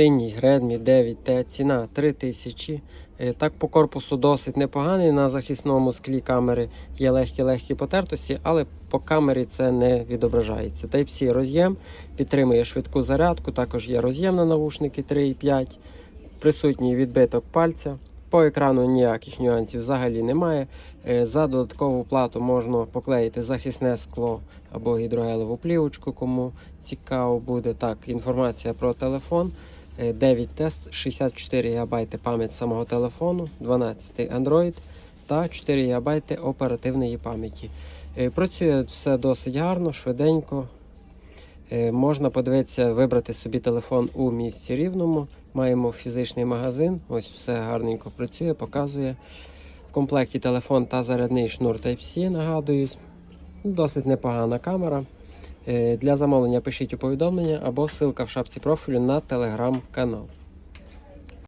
Синій Redmi 9T, ціна 3000. Е, Так по корпусу досить непоганий. На захисному склі камери є легкі-легкі потертості, але по камері це не відображається. Type-C роз'єм підтримує швидку зарядку, також є роз'єм на навушники 3,5, присутній відбиток пальця. По екрану ніяких нюансів взагалі немає. Е, За додаткову плату можна поклеїти захисне скло або гідрогелеву плівочку, кому цікаво буде. Так, інформація про телефон. 9 тест, 64 ГБ пам'ять самого телефону, 12 Android та 4 ГБ оперативної пам'яті. Е, Працює все досить гарно, швиденько. Е, Можна подивитися, вибрати собі телефон у місці рівному. Маємо фізичний магазин. Ось все гарненько працює, показує. В комплекті телефон та зарядний шнур Type-C, нагадую. Досить непогана камера. Е, Для замовлення пишіть у повідомлення або ссылка в шапці профілю на телеграм-канал.